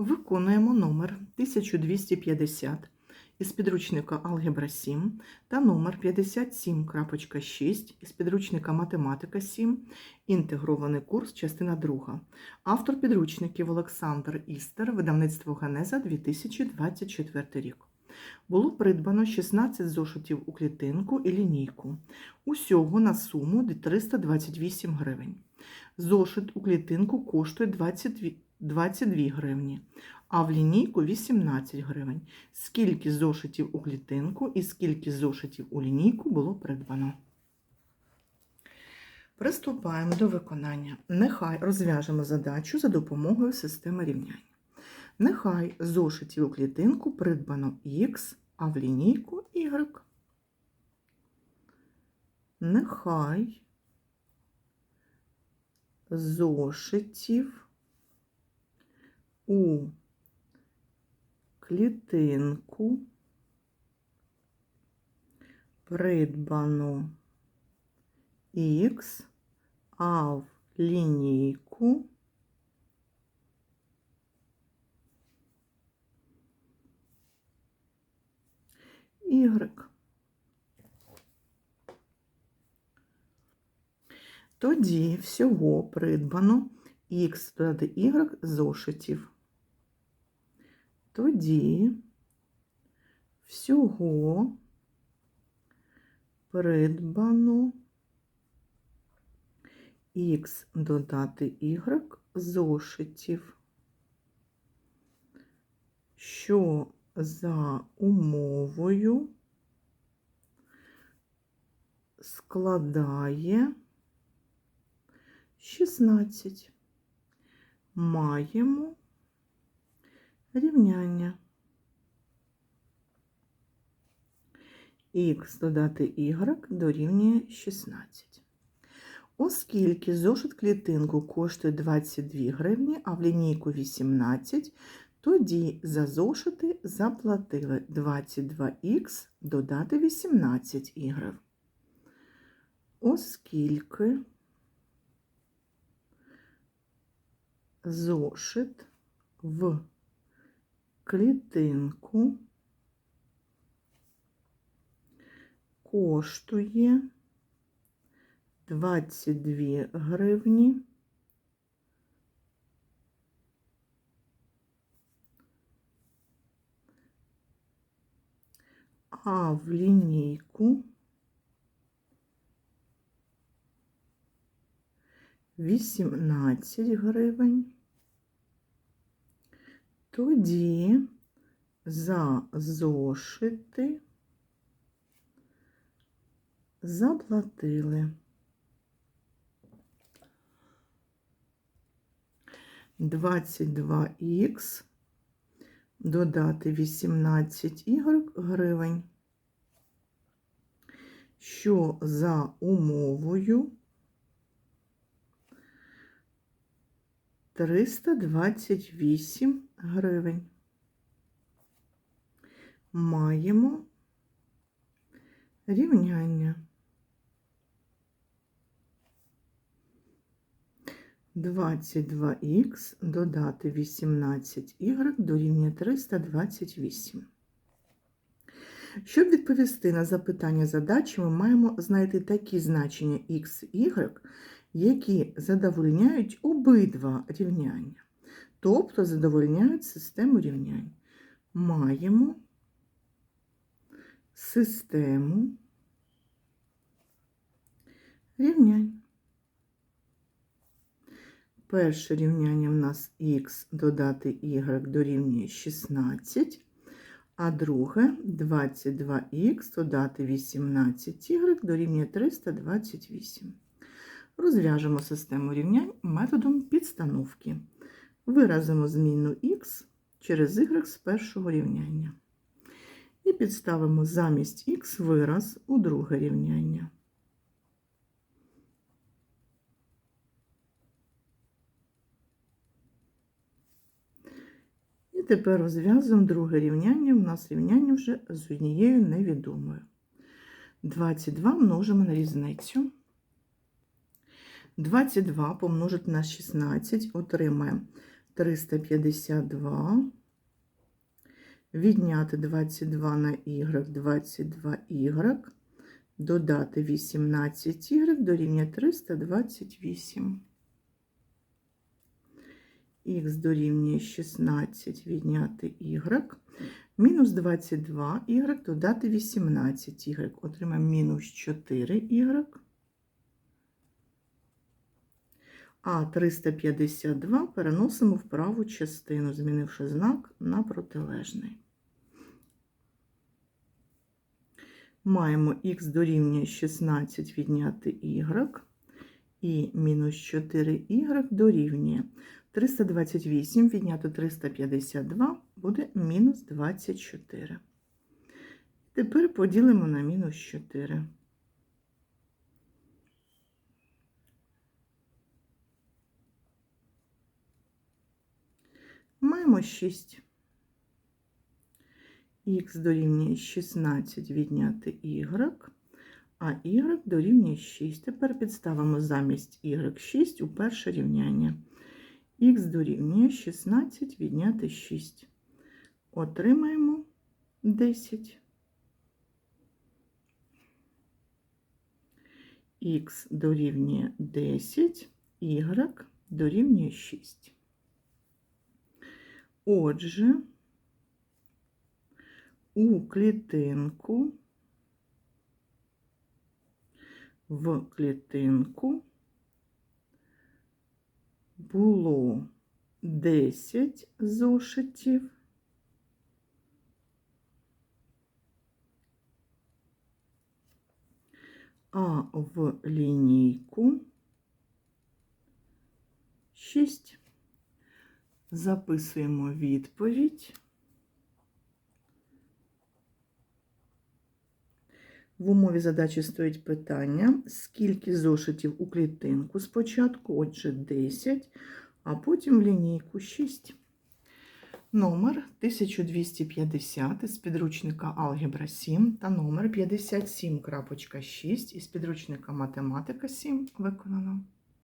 Виконуємо номер 1250 із підручника Алгебра 7 та номер 57.6 із підручника Математика 7, інтегрований курс, частина 2. Автор підручників Олександр Істер, видавництво Генеза 2024 рік. Було придбано 16 зошитів у клітинку і лінійку. Усього на суму 328 гривень. Зошит у клітинку коштує 22 22 гривні, а в лінійку 18 гривень. Скільки зошитів у клітинку і скільки зошитів у лінійку було придбано. Приступаємо до виконання. Нехай розв'яжемо задачу за допомогою системи рівнянь. Нехай зошитів у клітинку придбано Х, а в лінійку Y. Нехай зошитів у клітинку придбано Х, а в лінійку Y. Тоді всього придбано Х додати Y зошитів. Тоді всього придбано Х додати Y зошитів, що за умовою складає 16. Маємо рівняння. Х додати y дорівнює 16. Оскільки зошит клітинку коштує 22 гривні, а в лінійку 18, тоді за зошити заплатили 22х додати 18 y. Оскільки зошит в клітинку коштує 22 гривні. А в лінійку 18 гривень. Тоді за зошити заплатили. 22х додати 18 ігор гривень, що за умовою 328 гривень. Маємо рівняння. 22х додати 18y дорівнює 328. Щоб відповісти на запитання задачі, ми маємо знайти такі значення x, y, які задовольняють обидва рівняння, тобто задовольняють систему рівнянь. Маємо систему рівнянь. Перше рівняння в нас х додати y дорівнює 16, а друге 22х додати 18y дорівнює 328. Розв'яжемо систему рівнянь методом підстановки. Виразимо змінну х через y з першого рівняння. І підставимо замість х вираз у друге рівняння. І тепер розв'язуємо друге рівняння. У нас рівняння вже з однією невідомою. 22 множимо на різницю. 22 помножити на 16 отримаємо 352. Відняти 22 на y, 22y. Додати 18y дорівнює 328. Х дорівнює 16 відняти y. Мінус 22 y додати 18 y. Отримаємо мінус 4 y. А 352 переносимо в праву частину, змінивши знак на протилежний. Маємо х дорівнює 16 відняти y і мінус 4y дорівнює 328 відняти 352 буде мінус 24. Тепер поділимо на мінус 4. Маємо 6. Х дорівнює 16 відняти y, а y дорівнює 6. Тепер підставимо замість y 6 у перше рівняння. Х дорівнює 16 відняти 6. Отримаємо 10. Х дорівнює 10, y дорівнює 6. Отже, у клітинку в клітинку було 10 зошитів. А в лінійку 6. Записуємо відповідь. В умові задачі стоїть питання, скільки зошитів у клітинку спочатку, отже, 10, а потім в лінійку 6. Номер 1250 із підручника Алгебра 7 та номер 57.6 із підручника Математика 7 виконано.